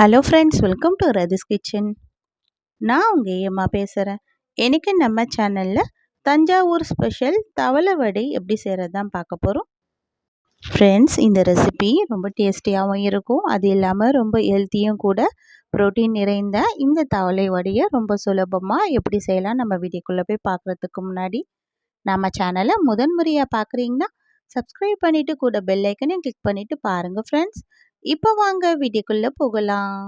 Hello friends welcome to Rathi's kitchen நான் உங்கள் ஏம்மா பேசுகிறேன் இன்றைக்கி நம்ம சேனலில் தஞ்சாவூர் ஸ்பெஷல் தவளை வடை எப்படி செய்கிறது தான் பார்க்க போகிறோம் ஃப்ரெண்ட்ஸ் இந்த ரெசிபி ரொம்ப டேஸ்டியாகவும் இருக்கும். அது இல்லாமல் ரொம்ப ஹெல்த்தியும் கூட ப்ரோட்டீன் நிறைந்த இந்த தவளை வடையை ரொம்ப சுலபமாக எப்படி செய்யலாம் நம்ம வீடியோக்குள்ளே போய் பார்க்குறதுக்கு முன்னாடி. நம்ம சேனலை முதன்முறையாக பார்க்குறீங்கன்னா சப்ஸ்கிரைப் பண்ணிவிட்டு கூட பெல் ஐக்கனையும் கிளிக் பண்ணிவிட்டு பாருங்கள் ஃப்ரெண்ட்ஸ் இப்போ வாங்க வீடியோக்குள்ள போகலாம்.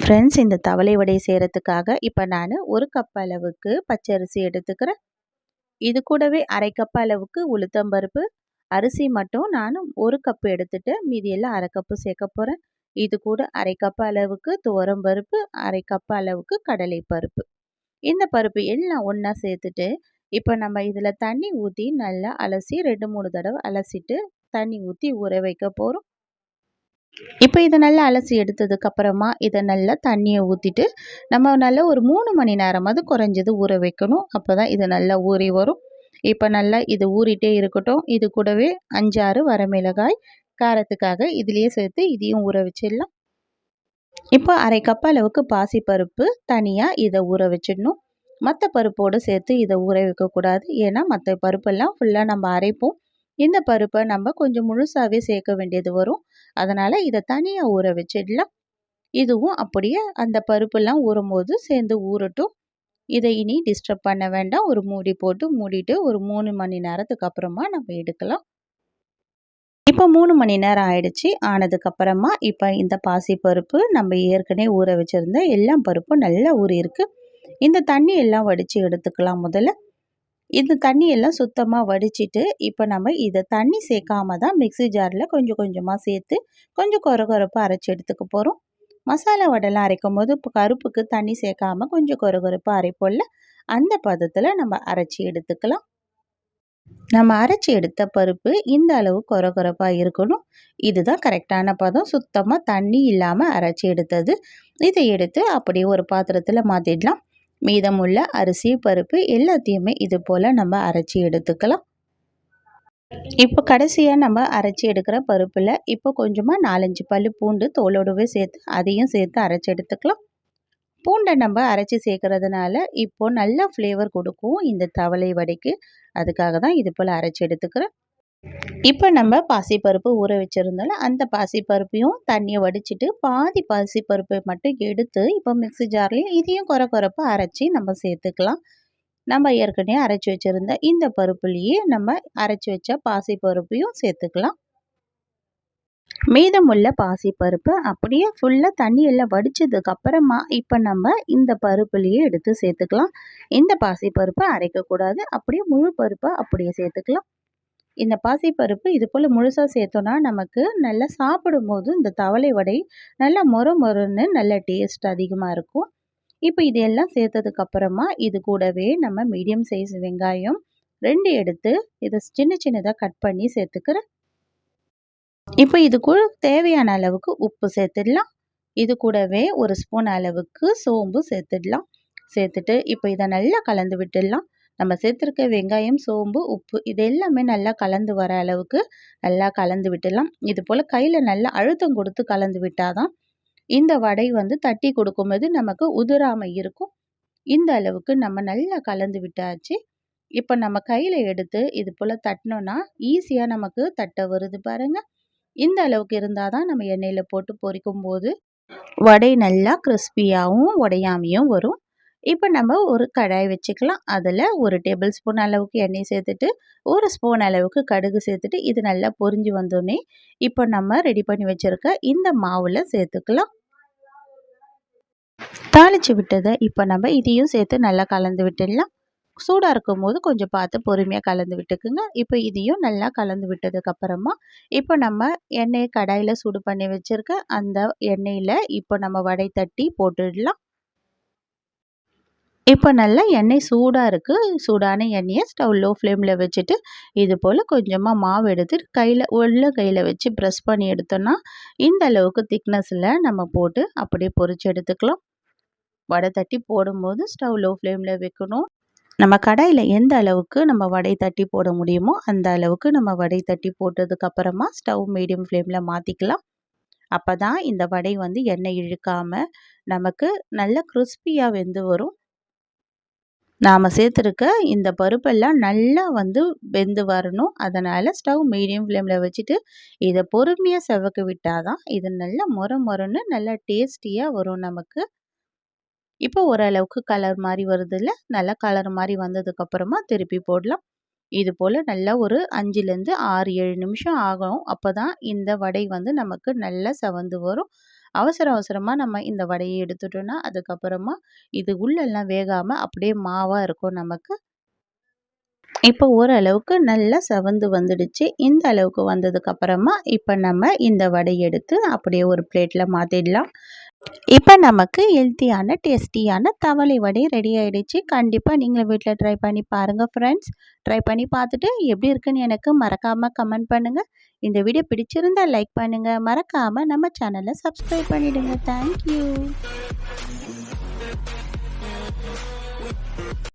ஃப்ரெண்ட்ஸ் இந்த தவளை வடை செய்கிறதுக்காக இப்போ நான் ஒரு கப் அளவுக்கு பச்சரிசி எடுத்துக்கிறேன். இது கூடவே அரை கப் அளவுக்கு உளுத்தம்பருப்பு அரிசி மட்டும் நான் ஒரு கப் எடுத்துட்டு மீதியெல்லாம் அரை கப்பு சேர்க்க போகிறேன் இது கூட அரை கப் அளவுக்கு துவரம்பருப்பு அரை கப் அளவுக்கு கடலை பருப்பு. இந்த பருப்பு எல்லாம் ஒன்றா சேர்த்துட்டு இப்போ நம்ம இதில் தண்ணி ஊற்றி நல்லா அலசி ரெண்டு மூணு தடவை அலசிட்டு தண்ணி ஊற்றி ஊற வைக்க போகிறோம் இப்போ இதை நல்லா அலசி எடுத்ததுக்கப்புறமா இதை நல்லா தண்ணியை ஊற்றிட்டு நம்ம நல்லா ஒரு மூணு மணி நேரமாவது குறைஞ்சது ஊற வைக்கணும். அப்போ தான் இது நல்லா ஊறி வரும். இப்போ நல்லா இது ஊறிட்டே இருக்கட்டும். இது கூடவே அஞ்சாறு வரமிளகாய் காரத்துக்காக இதுலேயே சேர்த்து இதையும் ஊற வச்சிடலாம். இப்போ அரை கப் அளவுக்கு பாசிப்பருப்பு தனியாக இதை ஊற வச்சிடணும். மற்ற பருப்போடு சேர்த்து இதை ஊற வைக்கக்கூடாது. ஏன்னா மற்ற பருப்பெல்லாம் ஃபுல்லாக நம்ம அரைப்போம். இந்த பருப்பை நம்ம கொஞ்சம் முழுசாகவே சேர்க்க வேண்டியது வரும். அதனால் இதை தனியாக ஊற வச்சிடலாம். இதுவும் அப்படியே அந்த பருப்பெல்லாம் ஊறும்போது சேர்ந்து ஊறட்டும். இதை இனி டிஸ்டர்ப் பண்ண வேண்டாம். ஒரு மூடி போட்டு மூடிட்டு ஒரு மூணு மணி நேரத்துக்கு அப்புறமா நம்ம எடுக்கலாம். இப்போ மூணு மணி நேரம் ஆயிடுச்சு. ஆனதுக்கப்புறமா இப்போ இந்த பாசி பருப்பு நம்ம ஏற்கனவே ஊற வச்சுருந்த எல்லா பருப்பும் நல்லா ஊறியிருக்கு. இந்த தண்ணி எல்லாம் வடித்து எடுத்துக்கலாம் முதல்ல. இந்த தண்ணி எல்லாம் சுத்தமாக வடிச்சிட்டு இப்போ நம்ம இதை தண்ணி சேர்க்காம தான் மிக்சி ஜாரில் கொஞ்சம் கொஞ்சமாக சேர்த்து கொஞ்சம் குறை குறைப்பாக அரைச்சி எடுத்துக்க போகிறோம் மசாலா வடைலாம் அரைக்கும் போது இப்போ கருப்புக்கு தண்ணி சேர்க்காம கொஞ்சம் குறை குறைப்பாக அரைப்போம்ல அந்த பதத்தில் நம்ம அரைச்சி எடுத்துக்கலாம். நம்ம அரைச்சி எடுத்த பருப்பு இந்த அளவு குறை குறைப்பாக இருக்கணும். இதுதான் கரெக்டான பதம். சுத்தமாக தண்ணி இல்லாமல் அரைச்சி எடுத்தது. இதை எடுத்து அப்படியே ஒரு பாத்திரத்தில் மாற்றிடலாம் மீதமுள்ள அரிசி பருப்பு எல்லாத்தையுமே இது போல் நம்ம அரைச்சி எடுத்துக்கலாம். இப்போ கடைசியாக நம்ம அரைச்சி எடுக்கிற பருப்பில் இப்போ கொஞ்சமாக நாலஞ்சு பல் பூண்டு தோலோடவே சேர்த்து அதையும் சேர்த்து அரைச்சி எடுத்துக்கலாம். பூண்டை நம்ம அரைச்சி சேர்க்கறதுனால இப்போது நல்லா ஃப்ளேவர் கொடுக்கும் இந்த தவளை வடைக்கு. அதுக்காக தான் இது போல் அரைச்சி எடுத்துக்கிறேன். இப்போ நம்ம பாசிப்பருப்பு ஊற வச்சுருந்தோம்ல அந்த பாசிப்பருப்பையும் தண்ணியை வடிச்சிட்டு பாதி பாசிப்பருப்பை மட்டும் எடுத்து இப்போ மிக்சி ஜார்லேயும் இதையும் குறை குறைப்பு அரைச்சி நம்ம சேர்த்துக்கலாம். நம்ம ஏற்கனவே அரைச்சி வச்சுருந்த இந்த பருப்புலேயே நம்ம அரைச்சி வச்ச பாசிப்பருப்பையும் சேர்த்துக்கலாம். மீதமுள்ள பாசிப்பருப்பு அப்படியே ஃபுல்லாக தண்ணியெல்லாம் வடித்ததுக்கு அப்புறமா இப்போ நம்ம இந்த பருப்புலேயே எடுத்து சேர்த்துக்கலாம். இந்த பாசிப்பருப்பை அரைக்கக்கூடாது. அப்படியே முழு பருப்பை அப்படியே சேர்த்துக்கலாம். இந்த பாசிப்பருப்பு இது போல் முழுசாக சேர்த்தோன்னா நமக்கு நல்லா சாப்பிடும்போது இந்த தவளை வடை நல்லா மொறு மொறுன்னு நல்ல டேஸ்ட் அதிகமாக இருக்கும். இப்போ இது எல்லாம் சேர்த்ததுக்கப்புறமா இது கூடவே நம்ம மீடியம் சைஸ் வெங்காயம் ரெண்டு எடுத்து இதை சின்ன சின்னதாக கட் பண்ணி சேர்த்துக்கிறேன். இப்போ இதுக்கு தேவையான அளவுக்கு உப்பு சேர்த்துடலாம். இது கூடவே ஒரு ஸ்பூன் அளவுக்கு சோம்பு சேர்த்துடலாம். சேர்த்துட்டு இப்போ இதை நல்லா கலந்து விட்டுடலாம். நம்ம சேர்த்துருக்க வெங்காயம் சோம்பு உப்பு இது எல்லாமே நல்லா கலந்து வர அளவுக்கு நல்லா கலந்து விட்டுடலாம். இது போல் கையில் நல்லா அழுத்தம் கொடுத்து கலந்து விட்டால் தான் இந்த வடை வந்து தட்டி கொடுக்கும்போது நமக்கு உதிராமல் இருக்கும். இந்த அளவுக்கு நம்ம நல்லா கலந்து விட்டாச்சு. இப்போ நம்ம கையில் எடுத்து இது போல் தட்டினோன்னா ஈஸியாக நமக்கு தட்ட வருது பாருங்கள் இந்த அளவுக்கு இருந்தால் தான் நம்ம எண்ணெயில் போட்டு பொரிக்கும் போது வடை நல்லா கிறிஸ்பியாகவும் உடையாமையும் வரும். இப்போ நம்ம ஒரு கடாய் வச்சுக்கலாம். அதில் ஒரு டேபிள் ஸ்பூன் அளவுக்கு எண்ணெய் சேர்த்துட்டு ஒரு ஸ்பூன் அளவுக்கு கடுகு சேர்த்துட்டு இது நல்லா பொரிஞ்சு வந்தோடனே இப்போ நம்ம ரெடி பண்ணி வச்சுருக்க இந்த மாவில் சேர்த்துக்கலாம். தாளித்து விட்டதை இப்போ நம்ம இதையும் சேர்த்து நல்லா கலந்து விட்டுடலாம். சூடாக இருக்கும் போது கொஞ்சம் பார்த்து பொறுமையாக கலந்து விட்டுக்குங்க. இப்போ இதையும் நல்லா கலந்து விட்டதுக்கப்புறமா இப்போ நம்ம எண்ணெயை கடாயில் சூடு பண்ணி வச்சுருக்க அந்த எண்ணெயில் இப்போ நம்ம வடை தட்டி போட்டுடலாம். இப்போ நல்லா எண்ணெய் சூடாக இருக்குது சூடான எண்ணெயை ஸ்டவ் லோ ஃப்ளேமில் வச்சுட்டு இது போல் கொஞ்சமாக மாவு எடுத்து கையில் உள்ள கையில் வச்சு ப்ரெஸ் பண்ணி எடுத்தோன்னா இந்த அளவுக்கு திக்னஸில் நம்ம போட்டு அப்படியே பொறிச்சு எடுத்துக்கலாம். வடை தட்டி போடும்போது ஸ்டவ் லோ ஃப்ளேமில் வைக்கணும். நம்ம கடாயில் எந்த அளவுக்கு நம்ம வடை தட்டி போட முடியுமோ அந்த அளவுக்கு நம்ம வடை தட்டி போட்டதுக்கப்புறமா ஸ்டவ் மீடியம் ஃப்ளேமில் மாற்றிக்கலாம் அப்போ தான் இந்த வடை வந்து எண்ணெய் இழுக்காமல் நமக்கு நல்ல கிறிஸ்பியாக வெந்து வரும். நாம் சேர்த்துருக்க இந்த பருப்பெல்லாம் நல்லா வந்து வெந்து வரணும். அதனால் ஸ்டவ் மீடியம் ஃப்ளேமில் வச்சுட்டு இதை பொறுமையாக செவக்க விட்டால் தான் இது நல்லா மொர மொரன்னு நல்லா டேஸ்டியாக வரும் நமக்கு. இப்போ ஓரளவுக்கு கலர் மாதிரி வருதில்ல? நல்லா கலர் மாதிரி வந்ததுக்கப்புறமா திருப்பி போடலாம். இது போல் நல்லா ஒரு அஞ்சுலேருந்து ஆறு ஏழு நிமிஷம் ஆகும். அப்போ தான் இந்த வடை வந்து நமக்கு நல்லா செவந்து வரும். அவசர அவசரமாக நம்ம இந்த வடையை எடுத்துட்டோன்னா அதுக்கப்புறமா இது உள்ளெல்லாம் வேகாமல் அப்படியே மாவாக இருக்கும் நமக்கு. இப்போ ஓரளவுக்கு நல்லா செவந்து வந்துடுச்சு. இந்த அளவுக்கு வந்ததுக்கப்புறமா இப்போ நம்ம இந்த வடை எடுத்து அப்படியே ஒரு பிளேட்டில் மாற்றிடலாம் இப்போ நமக்கு ஹெல்த்தியான டேஸ்டியான தவளை வடை ரெடி ஆகிடுச்சு கண்டிப்பாக நீங்களும் வீட்டில் ட்ரை பண்ணி பாருங்கள் ஃப்ரெண்ட்ஸ் ட்ரை பண்ணி பார்த்துட்டு எப்படி இருக்குன்னு எனக்கு மறக்காமல் கமெண்ட் பண்ணுங்கள் இந்த வீடியோ பிடிச்சிருந்தால் லைக் பண்ணுங்கள் மறக்காமல் நம்ம சேனலை சப்ஸ்கிரைப் பண்ணிவிடுங்க தேங்க்யூ